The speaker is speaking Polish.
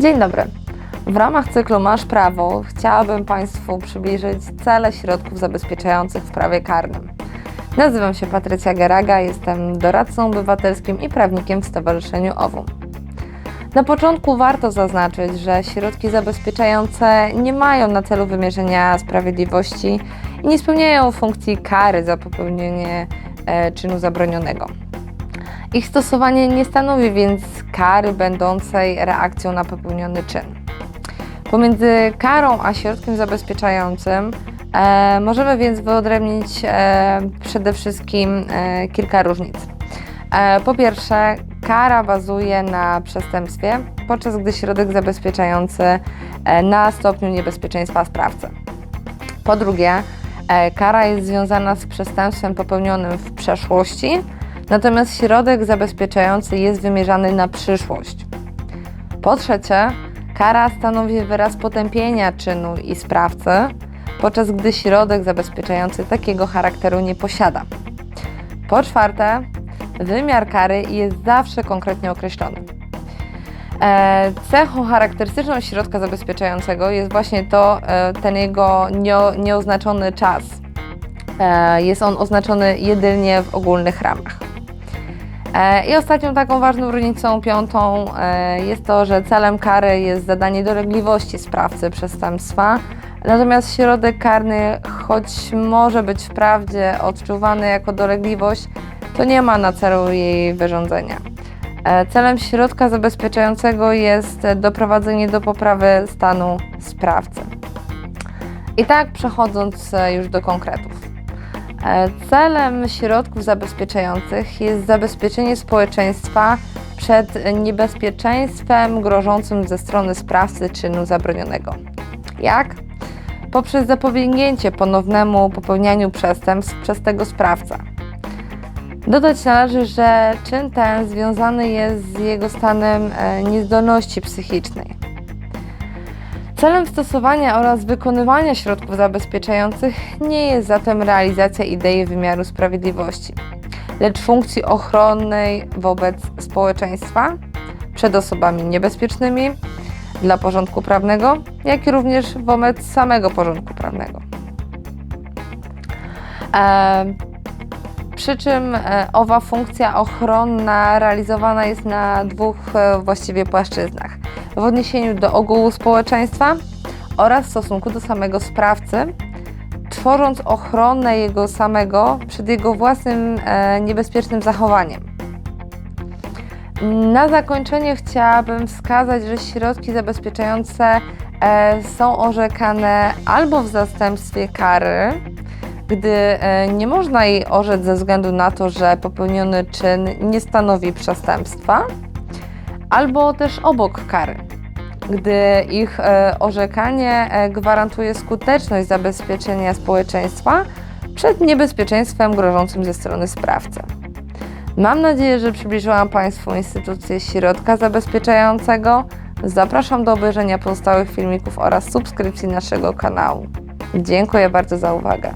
Dzień dobry. W ramach cyklu Masz Prawo chciałabym Państwu przybliżyć cele środków zabezpieczających w prawie karnym. Nazywam się Patrycja Geraga, jestem doradcą obywatelskim i prawnikiem w Stowarzyszeniu OWU. Na początku warto zaznaczyć, że środki zabezpieczające nie mają na celu wymierzenia sprawiedliwości i nie spełniają funkcji kary za popełnienie e, czynu zabronionego. Ich stosowanie nie stanowi więc kary będącej reakcją na popełniony czyn. Pomiędzy karą a środkiem zabezpieczającym e, możemy więc wyodrębnić e, przede wszystkim e, kilka różnic. E, po pierwsze, kara bazuje na przestępstwie, podczas gdy środek zabezpieczający e, na stopniu niebezpieczeństwa sprawcy. Po drugie, e, kara jest związana z przestępstwem popełnionym w przeszłości, natomiast środek zabezpieczający jest wymierzany na przyszłość. Po trzecie, kara stanowi wyraz potępienia czynu i sprawcy, podczas gdy środek zabezpieczający takiego charakteru nie posiada. Po czwarte, wymiar kary jest zawsze konkretnie określony. E, Cechą charakterystyczną środka zabezpieczającego jest właśnie to, e, ten jego nie- nieoznaczony czas. E, Jest on oznaczony jedynie w ogólnych ramach. E, I ostatnią taką ważną różnicą, piątą, e, jest to, że celem kary jest zadanie dolegliwości sprawcy przestępstwa, natomiast środek karny, choć może być wprawdzie odczuwany jako dolegliwość, to nie ma na celu jej wyrządzenia. E, Celem środka zabezpieczającego jest doprowadzenie do poprawy stanu sprawcy. I tak przechodząc już do konkretów. E, Celem środków zabezpieczających jest zabezpieczenie społeczeństwa przed niebezpieczeństwem grożącym ze strony sprawcy czynu zabronionego. Jak? Poprzez zapobiegnięcie ponownemu popełnianiu przestępstw przez tego sprawcę. Dodać należy, że czyn ten związany jest z jego stanem e, niezdolności psychicznej. Celem stosowania oraz wykonywania środków zabezpieczających nie jest zatem realizacja idei wymiaru sprawiedliwości, lecz funkcji ochronnej wobec społeczeństwa przed osobami niebezpiecznymi dla porządku prawnego, jak i również wobec samego porządku prawnego. E, przy czym e, owa funkcja ochronna realizowana jest na dwóch e, właściwie płaszczyznach. W odniesieniu do ogółu społeczeństwa oraz w stosunku do samego sprawcy, tworząc ochronę jego samego przed jego własnym e, niebezpiecznym zachowaniem. Na zakończenie chciałabym wskazać, że środki zabezpieczające e, są orzekane albo w zastępstwie kary, gdy e, nie można jej orzec ze względu na to, że popełniony czyn nie stanowi przestępstwa, albo też obok kary, gdy ich e, orzekanie e, gwarantuje skuteczność zabezpieczenia społeczeństwa przed niebezpieczeństwem grożącym ze strony sprawcy. Mam nadzieję, że przybliżyłam Państwu instytucję środka zabezpieczającego. Zapraszam do obejrzenia pozostałych filmików oraz subskrypcji naszego kanału. Dziękuję bardzo za uwagę.